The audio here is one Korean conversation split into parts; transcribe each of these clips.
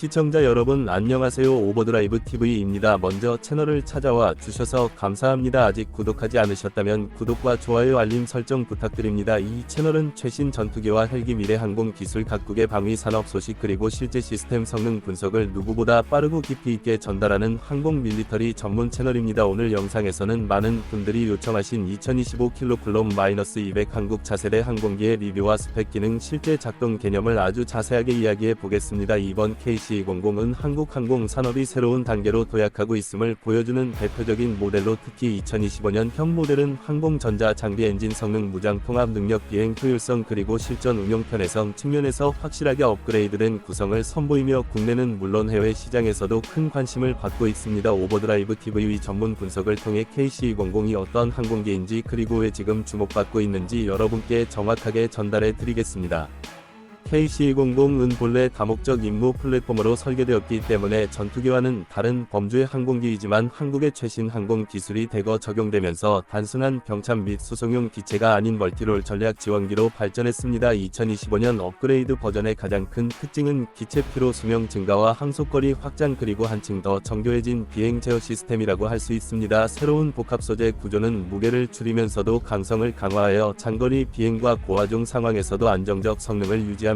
시청자 여러분 안녕하세요 오버드라이브 TV입니다. 먼저 채널을 찾아와 주셔서 감사합니다. 아직 구독하지 않으셨다면 구독과 좋아요 알림 설정 부탁드립니다. 이 채널은 최신 전투기와 헬기 미래 항공 기술 각국의 방위 산업 소식 그리고 실제 시스템 성능 분석을 누구보다 빠르고 깊이 있게 전달하는 항공 밀리터리 전문 채널입니다. 오늘 영상에서는 많은 분들이 요청하신 2025 킬로클롬 마이너스 200 한국 차세대 항공기의 리뷰와 스펙 기능 실제 작동 개념을 아주 자세하게 이야기해 보겠습니다. 이번 KC-00은 한국 항공 산업이 새로운 단계로 도약하고 있음을 보여주는 대표적인 모델로 특히 2025년 형 모델은 항공 전자 장비 엔진 성능 무장 통합 능력 비행 효율성 그리고 실전 운용 편의성 측면에서 확실하게 업그레이드된 구성을 선보이며 국내는 물론 해외 시장에서도 큰 관심을 받고 있습니다. 오버드라이브 TV 전문 분석을 통해 KC-00이 어떤 항공기인지 그리고 왜 지금 주목받고 있는지 여러분께 정확하게 전달해 드리겠습니다. KC-00은 본래 다목적 임무 플랫폼으로 설계되었기 때문에 전투기와는 다른 범주의 항공기이지만 한국의 최신 항공 기술이 대거 적용되면서 단순한 병참 및 수송용 기체가 아닌 멀티롤 전략 지원기로 발전했습니다. 2025년 업그레이드 버전의 가장 큰 특징은 기체 피로 수명 증가와 항속거리 확장 그리고 한층 더 정교해진 비행 제어 시스템이라고 할 수 있습니다. 새로운 복합 소재 구조는 무게를 줄이면서도 강성을 강화하여 장거리 비행과 고화중 상황에서도 안정적 성능을 유지합니다.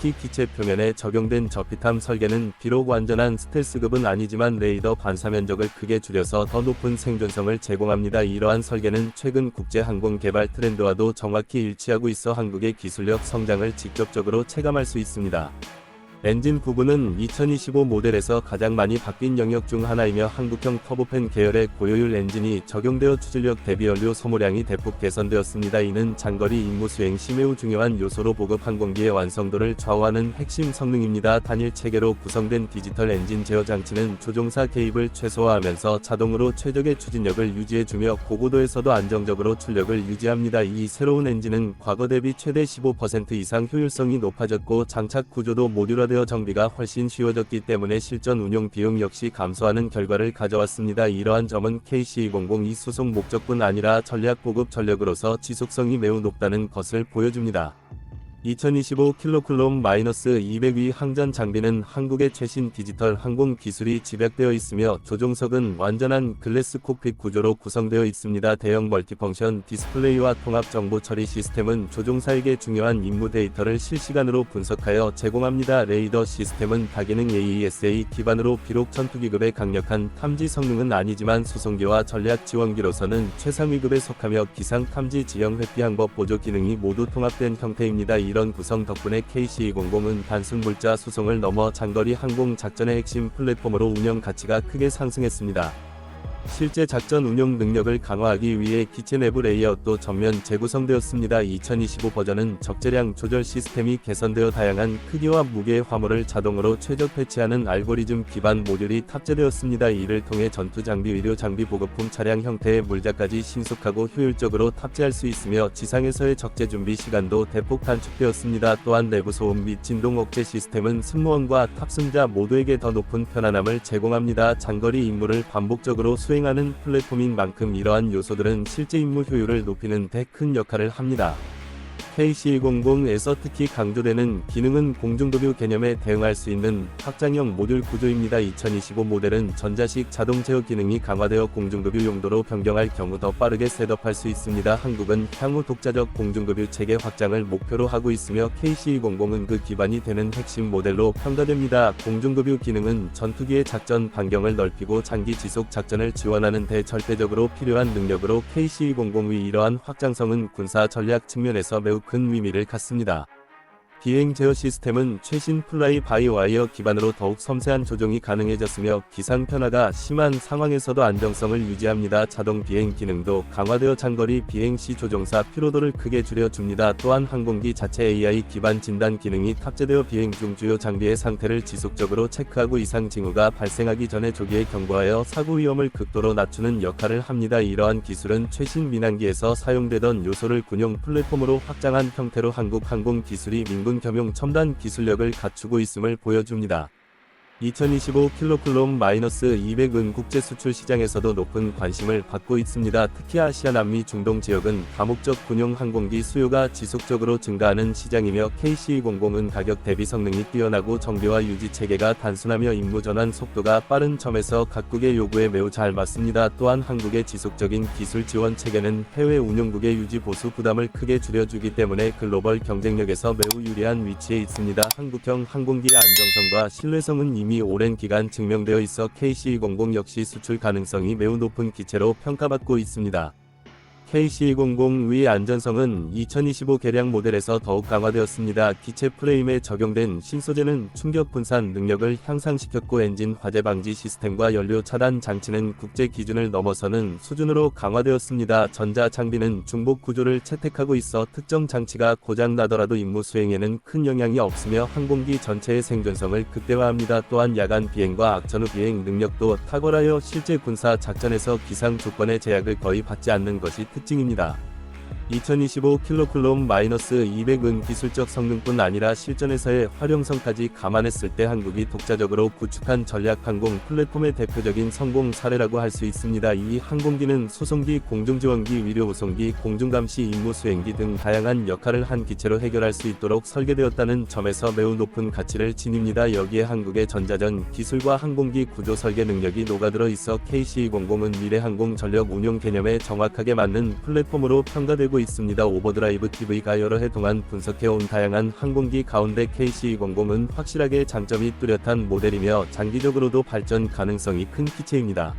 특히 기체 표면에 적용된 저피탐 설계는 비록 완전한 스텔스급은 아니지만 레이더 반사 면적을 크게 줄여서 더 높은 생존성을 제공합니다. 이러한 설계는 최근 국제 항공 개발 트렌드와도 정확히 일치하고 있어 한국의 기술력 성장을 직접적으로 체감할 수 있습니다. 엔진 부분은 2025 모델에서 가장 많이 바뀐 영역 중 하나이며 한국형 터보팬 계열의 고효율 엔진이 적용되어 추진력 대비 연료 소모량이 대폭 개선되었습니다. 이는 장거리 임무 수행 시 매우 중요한 요소로 보급 항공기의 완성도를 좌우하는 핵심 성능입니다. 단일 체계로 구성된 디지털 엔진 제어 장치는 조종사 개입을 최소화하면서 자동으로 최적의 추진력을 유지해주며 고고도에서도 안정적으로 출력을 유지합니다. 이 새로운 엔진은 과거 대비 최대 15% 이상 효율성이 높아졌고 장착 구조도 모듈화 되어 정비가 훨씬 쉬워졌기 때문에 실전 운용 비용 역시 감소하는 결과를 가져왔습니다. 이러한 점은 KC-00이 수송 목적뿐 아니라 전략 보급 전력으로서 지속성이 매우 높다는 것을 보여줍니다. 2025 킬로클롬 마이너스 200위 항전 장비는 한국의 최신 디지털 항공 기술이 집약되어 있으며 조종석은 완전한 글래스 콕핏 구조로 구성되어 있습니다. 대형 멀티펑션 디스플레이와 통합 정보 처리 시스템은 조종사에게 중요한 임무 데이터를 실시간으로 분석하여 제공합니다. 레이더 시스템은 다기능 AESA 기반으로 비록 전투기급의 강력한 탐지 성능은 아니지만 수송기와 전략 지원기로서는 최상위급에 속하며 기상 탐지 지형 회피 항법 보조 기능이 모두 통합된 형태입니다. 이런 구성 덕분에 KC-00은 단순 물자 수송을 넘어 장거리 항공 작전의 핵심 플랫폼으로 운영 가치가 크게 상승했습니다. 실제 작전 운용 능력을 강화하기 위해 기체 내부 레이아웃도 전면 재구성되었습니다. 2025 버전은 적재량 조절 시스템이 개선되어 다양한 크기와 무게의 화물을 자동으로 최적 배치하는 알고리즘 기반 모듈이 탑재되었습니다. 이를 통해 전투 장비, 의료 장비, 보급품 차량 형태의 물자까지 신속하고 효율적으로 탑재할 수 있으며 지상에서의 적재 준비 시간도 대폭 단축되었습니다. 또한 내부 소음 및 진동 억제 시스템은 승무원과 탑승자 모두에게 더 높은 편안함을 제공합니다. 장거리 임무를 반복적으로 수 수행하는 플랫폼인 만큼 이러한 요소들은 실제 임무 효율을 높이는 데 큰 역할을 합니다. KC-00에서 특히 강조되는 기능은 공중급유 개념에 대응할 수 있는 확장형 모듈 구조입니다. 2025 모델은 전자식 자동 제어 기능이 강화되어 공중급유 용도로 변경할 경우 더 빠르게 셋업할 수 있습니다. 한국은 향후 독자적 공중급유 체계 확장을 목표로 하고 있으며 KC-00은 그 기반이 되는 핵심 모델로 평가됩니다. 공중급유 기능은 전투기의 작전 반경을 넓히고 장기 지속 작전을 지원하는 데 절대적으로 필요한 능력으로 KC-00의 이러한 확장성은 군사 전략 측면에서 매우 큰 의미를 갖습니다. 비행 제어 시스템은 최신 플라이 바이 와이어 기반으로 더욱 섬세한 조종이 가능해졌으며 기상 변화가 심한 상황에서도 안정성을 유지합니다. 자동 비행 기능도 강화되어 장거리 비행 시 조종사 피로도를 크게 줄여줍니다. 또한 항공기 자체 AI 기반 진단 기능이 탑재되어 비행 중 주요 장비의 상태를 지속적으로 체크하고 이상 징후가 발생하기 전에 조기에 경고하여 사고 위험을 극도로 낮추는 역할을 합니다. 이러한 기술은 최신 민항기에서 사용되던 요소를 군용 플랫폼으로 확장한 형태로 한국 항공 기술이 민군 공군 겸용 첨단 기술력을 갖추고 있음을 보여줍니다. 2025 킬로클롬 마이너스 200은 국제 수출 시장에서도 높은 관심을 받고 있습니다. 특히 아시아 남미 중동 지역은 다목적 군용 항공기 수요가 지속적으로 증가하는 시장이며 KC-20은 가격 대비 성능이 뛰어나고 정비와 유지 체계가 단순하며 임무 전환 속도가 빠른 점에서 각국의 요구에 매우 잘 맞습니다. 또한 한국의 지속적인 기술 지원 체계는 해외 운용국의 유지 보수 부담을 크게 줄여주기 때문에 글로벌 경쟁력에서 매우 유리한 위치에 있습니다. 한국형 항공기의 안정성과 신뢰성은 이미 오랜 기간 증명되어 있어 KC-20 역시 수출 가능성이 매우 높은 기체로 평가받고 있습니다. KC-20의 안전성은 2025 개량 모델에서 더욱 강화되었습니다. 기체 프레임에 적용된 신소재는 충격 분산 능력을 향상시켰고 엔진 화재 방지 시스템과 연료 차단 장치는 국제 기준을 넘어서는 수준으로 강화되었습니다. 전자 장비는 중복 구조를 채택하고 있어 특정 장치가 고장 나더라도 임무 수행에는 큰 영향이 없으며 항공기 전체의 생존성을 극대화합니다. 또한 야간 비행과 악천 후 비행 능력도 탁월하여 실제 군사 작전에서 기상 조건의 제약을 거의 받지 않는 것이 특 징입니다. 2025 킬로클롬 마이너스 200은 기술적 성능뿐 아니라 실전에서의 활용성까지 감안했을 때 한국이 독자적으로 구축한 전략 항공 플랫폼의 대표적인 성공 사례라고 할 수 있습니다. 이 항공기는 소송기, 공중지원기, 위료우송기, 공중감시 임무 수행기 등 다양한 역할을 한 기체로 해결할 수 있도록 설계되었다는 점에서 매우 높은 가치를 지닙니다. 여기에 한국의 전자전 기술과 항공기 구조 설계 능력이 녹아들어 있어 KC-20은 미래 항공 전력 운용 개념에 정확하게 맞는 플랫폼으로 평가되고 있습니다. 오버드라이브 TV가 여러 해 동안 분석해온 다양한 항공기 가운데 KC-20은 확실하게 장점이 뚜렷한 모델이며 장기적으로도 발전 가능성이 큰 기체입니다.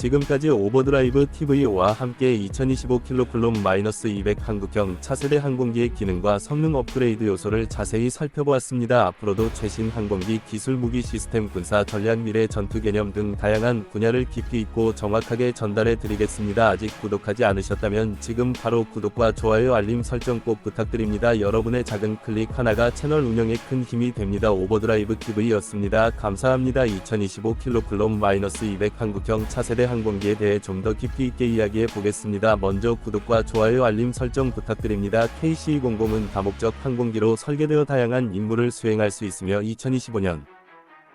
지금까지 오버드라이브 TV와 함께 2025 킬로클롬 마이너스 200 한국형 차세대 항공기의 기능과 성능 업그레이드 요소를 자세히 살펴보았습니다. 앞으로도 최신 항공기 기술 무기 시스템 군사 전략 미래 전투 개념 등 다양한 분야를 깊이 있고 정확하게 전달해 드리겠습니다. 아직 구독하지 않으셨다면 지금 바로 구독과 좋아요 알림 설정 꼭 부탁드립니다. 여러분의 작은 클릭 하나가 채널 운영에 큰 힘이 됩니다. 오버드라이브 TV였습니다. 감사합니다. 2025 킬로클롬 마이너스 200 한국형 차세대 항공기에 대해 좀 더 깊이 있게 이야기해 보겠습니다. 먼저 구독과 좋아요 알림 설정 부탁드립니다. KC-20은 다목적 항공기로 설계되어 다양한 임무를 수행할 수 있으며 2025년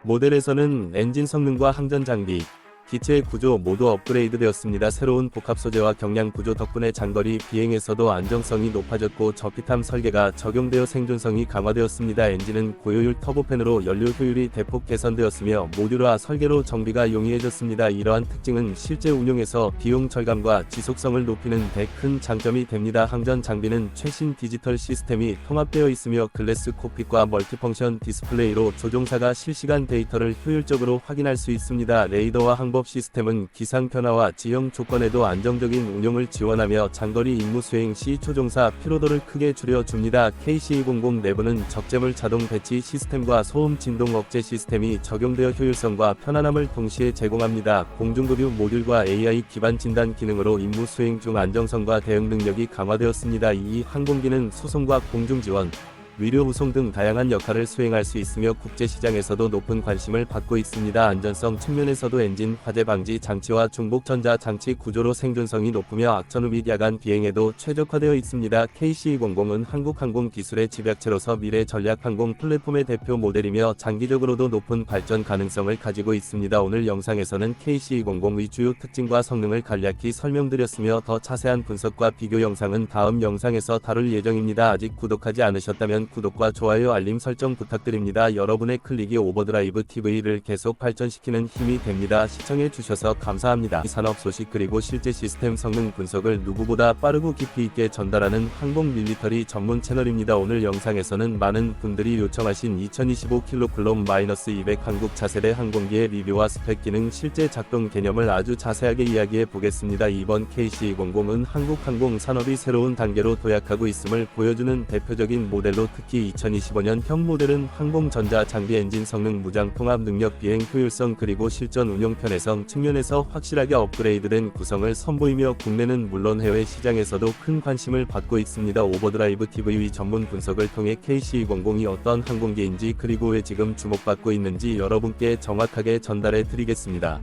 모델에서는 엔진 성능과 항전 장비, 기체의 구조 모두 업그레이드 되었습니다. 새로운 복합 소재와 경량 구조 덕분에 장거리 비행에서도 안정성이 높아졌고 저피탐 설계가 적용되어 생존성이 강화되었습니다. 엔진은 고효율 터보팬으로 연료 효율이 대폭 개선되었으며 모듈화 설계로 정비가 용이해졌습니다. 이러한 특징은 실제 운용에서 비용 절감과 지속성을 높이는 데 큰 장점이 됩니다. 항전 장비는 최신 디지털 시스템이 통합되어 있으며 글래스 콕핏과 멀티펑션 디스플레이로 조종사가 실시간 데이터를 효율적으로 확인할 수 있습니다. 레이더와 항 방법 시스템은 기상 변화와 지형 조건에도 안정적인 운용을 지원하며 장거리 임무 수행 시 조종사 피로도를 크게 줄여줍니다. KC-20 내부는 적재물 자동 배치 시스템과 소음 진동 억제 시스템이 적용되어 효율성과 편안함을 동시에 제공합니다. 공중급유 모듈과 AI 기반 진단 기능으로 임무 수행 중 안정성과 대응 능력이 강화되었습니다. 이 항공기는 수송과 공중 지원, 위료 후송 등 다양한 역할을 수행할 수 있으며 국제시장에서도 높은 관심을 받고 있습니다. 안전성 측면에서도 엔진 화재 방지 장치와 중복 전자 장치 구조로 생존성이 높으며 악천후 및 야간 비행에도 최적화되어 있습니다. KC-20은 한국 항공 기술의 집약체로서 미래 전략 항공 플랫폼의 대표 모델이며 장기적으로도 높은 발전 가능성을 가지고 있습니다. 오늘 영상에서는 KC-20의 주요 특징과 성능을 간략히 설명드렸으며 더 자세한 분석과 비교 영상은 다음 영상에서 다룰 예정입니다. 아직 구독하지 않으셨다면 구독과 좋아요 알림 설정 부탁드립니다. 여러분의 클릭이 오버드라이브 TV를 계속 발전시키는 힘이 됩니다. 시청해 주셔서 감사합니다. 산업 소식 그리고 실제 시스템 성능 분석을 누구보다 빠르고 깊이 있게 전달하는 항공 밀리터리 전문 채널입니다. 오늘 영상에서는 많은 분들이 요청하신 2025 킬로클롬 마이너스 200 한국 차세대 항공기의 리뷰와 스펙 기능 실제 작동 개념을 아주 자세하게 이야기해 보겠습니다. 이번 KC-20은 한국 항공 산업이 새로운 단계로 도약하고 있음을 보여주는 대표적인 모델로 특히 2025년 형 모델은 항공 전자 장비 엔진 성능 무장 통합 능력 비행 효율성 그리고 실전 운용 편의성 측면에서 확실하게 업그레이드된 구성을 선보이며 국내는 물론 해외 시장에서도 큰 관심을 받고 있습니다. 오버드라이브 TV 전문 분석을 통해 KC-20이 어떤 항공기인지 그리고 왜 지금 주목받고 있는지 여러분께 정확하게 전달해 드리겠습니다.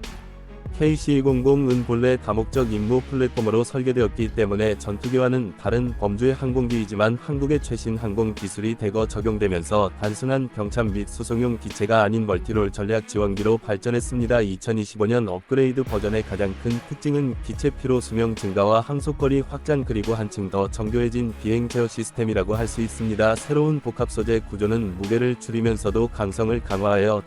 KC-100은 본래 다목적 임무 플랫폼으로 설계되었기 때문에 전투기와는 다른 범주의 항공기이지만 한국의 최신 항공 기술이 대거 적용되면서 단순한 병참 및 수송용 기체가 아닌 멀티롤 전략 지원기로 발전했습니다. 2025년 업그레이드 버전의 가장 큰 특징은 기체 피로 수명 증가와 항속거리 확장 그리고 한층 더 정교해진 비행 제어 시스템이라고 할 수 있습니다. 새로운 복합 소재 구조는 무게를 줄이면서도 강성을 강화하여